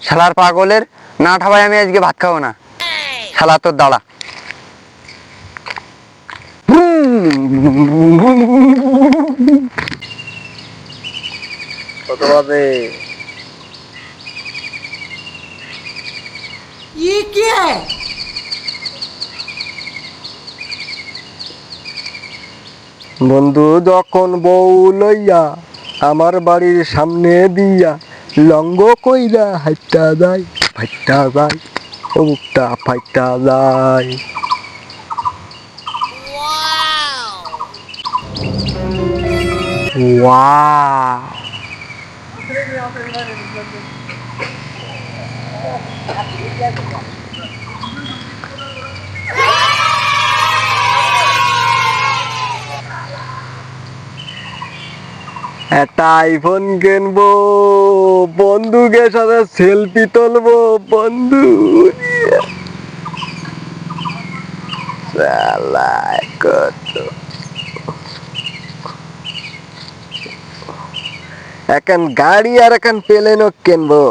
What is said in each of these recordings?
শালার পাগলের না ঠাবাই আমি আজকে ভাত খাবো না শালা তোর দাঁড়া কত বাজে ये क्या है বন্ধু যখন বউ লইয়া আমার বাড়ির সামনে দিয়া লঙ্গ কইরা হাইটা যায় ফাইটা যায় অমুকটা ফাইটা যায় ওয়াও একটা আইফোন কিনবো বন্ধুকে সাথে সেলফি তুলবো বন্ধু। এখন গাড়ি আর এখন পেলেনও কিনবো।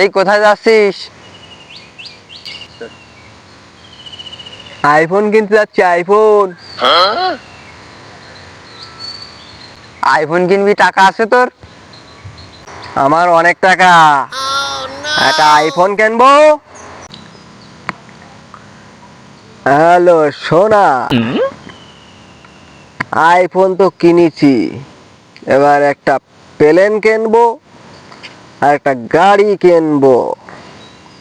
এই কোথায় যাচ্ছিস? আইফোন কিনতে যাচ্ছি, আইফোন। আইফোন কিনবি, টাকা আছে তোর? আমার অনেক টাকা। একটা আইফোন কিনবো। হ্যালো, সোনা। আইফোন তো কিনেছি। এবার একটা প্লেন কিনবো, আর একটা গাড়ি কিনবো।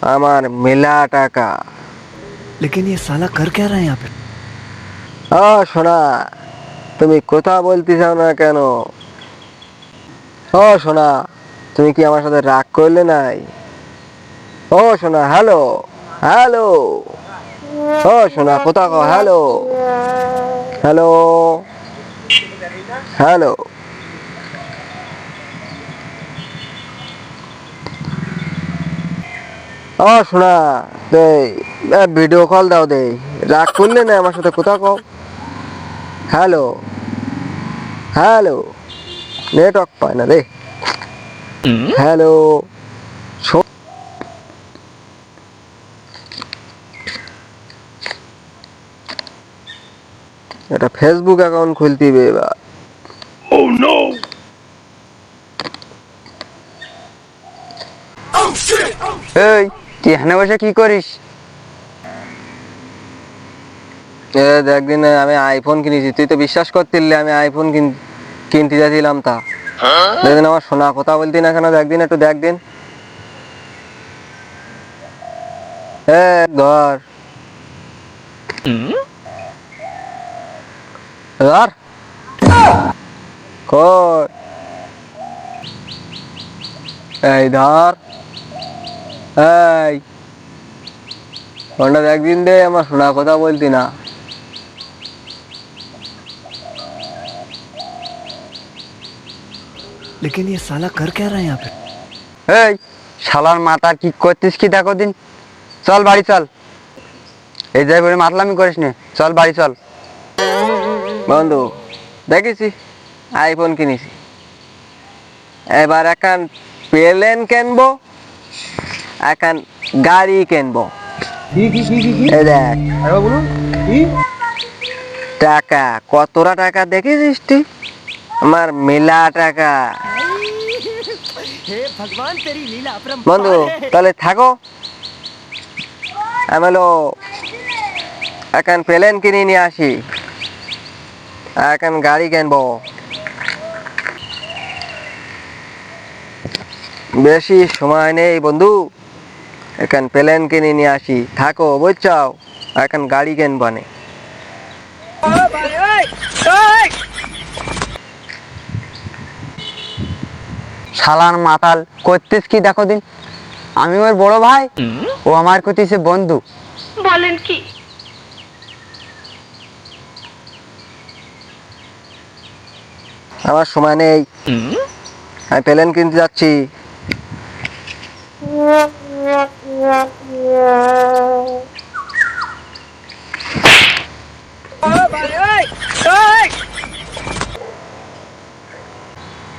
আমার মেলা টাকা। लेकिन ये साला कर क्या रहा है यहाँ पे ও সোনা তুমি কথা বলতে চাও না কেন ও সোনা তুমি কি আমার সাথে রাগ করলে নাই ও সোনা হ্যালো হ্যালো ও সোনা কোথা কো হ্যালো হ্যালো হ্যালো ও শোনা দে ভিডিও কল দাও দে। রাগ করলে না আমার সাথে কোথা কও। হ্যালো হ্যালো নেটওয়ার্ক পায় না রে। হ্যালো এটা ফেসবুক অ্যাকাউন্ট খুলতে হবে এবার। এই তুই এখানে বসে কি করিস? এ আমি আইফোন কিনেছি। তুই তো বিশ্বাস করতিলি আমি আইফোন কিন- কিনতে যাচ্ছিলাম তা। দেখদিন আমার শোনা কথা বলতি না কেন? দেখদিন একটু দেখ দিন ধর। ধর। এই ধর। এই। ফোনটা একদিন দে আমার শোনা কথা বলতি না। लेकिन ये साला कर क्या रहा है यहाँ पे এই শালার মাথা কি করতিস কি দেখো দিন চল বাড়ি চল এই যাই বলে মাতলামি করিস নে চল বাড়ি চল বন্ধু দেখেছি আইফোন কিনেছি এবার এখন প্লেন কিনবো এখন গাড়ি কিনবো এই দেখ টাকা কতটা টাকা দেখেছিস তুই আমার মেলা টাকা। বন্ধু তাহলে থাকো। আমেলো এখন প্লেন কিনে নিয়ে আসি। এখন গাড়ি কেনব। বেশি সময় নেই বন্ধু। এখন প্লেন কিনে নিয়ে আসি। থাকো বুঝছাও এখন গাড়ি কিনবানে শালার মাতাল করতিস কি দেখো দিন? আমি ওর বড় ভাই ও আমার করতিছে বন্ধু। বলেন কি? আমার সময় নেই। আমি প্লেন কিনতে যাচ্ছি।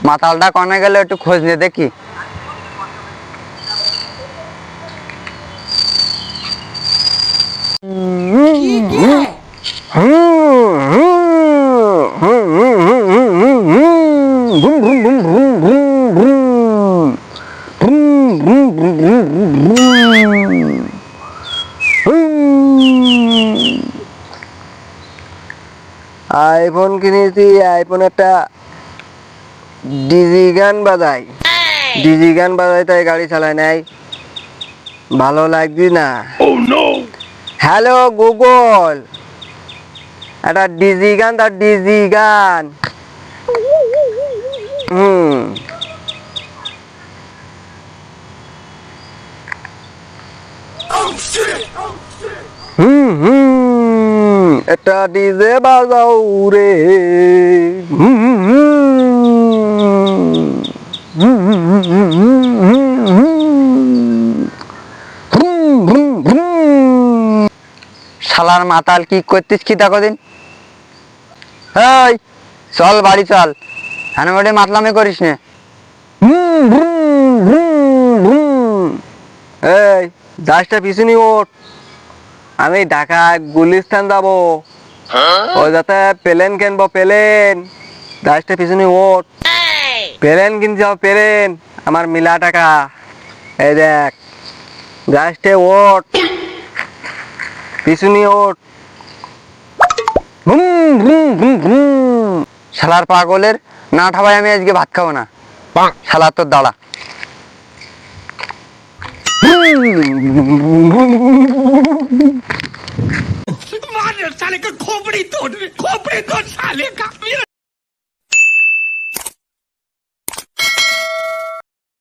মাতালটা কনে গেলে একটু খোঁজ নিয়ে দেখি। আইফোন কিনেছি আইফোন একটা ডিজি গান বাজাই ডিজি গান বাজাই তাই গাড়ি চালায় নাই। ভালো লাগছি না। Hello Google. একটা ডিজি গান, তার ডিজি গান। হুম। হুম হুম। একটা ডিজে বাজাও রে। হুম হুম। শালার মাতাল কি করতিস কি দেখো দিন? এই চল বাড়ি চল। হ্যাঁ মোটে মাতলামি করিস নে। এই দাসটা পিছনে ওঠ। আমি ঢাকা গুলিস্তান যাব। ও যাতে প্লেন কিনবো প্লেন। দাসটা পিছনে ওঠ। প্লেন কিনতে যাবো প্লেন আমার মিলা টাকা এই দেখ গাছটে ওঠ পিছনে ওঠ হুম হুম হুম হুম শালার পাগলের না ঠাবাই আমি আজকে ভাত খাবো না শালা তোর দাঁড়া मार साले का खोपड़ी तोड़ खोपड़ी तोड़ साले का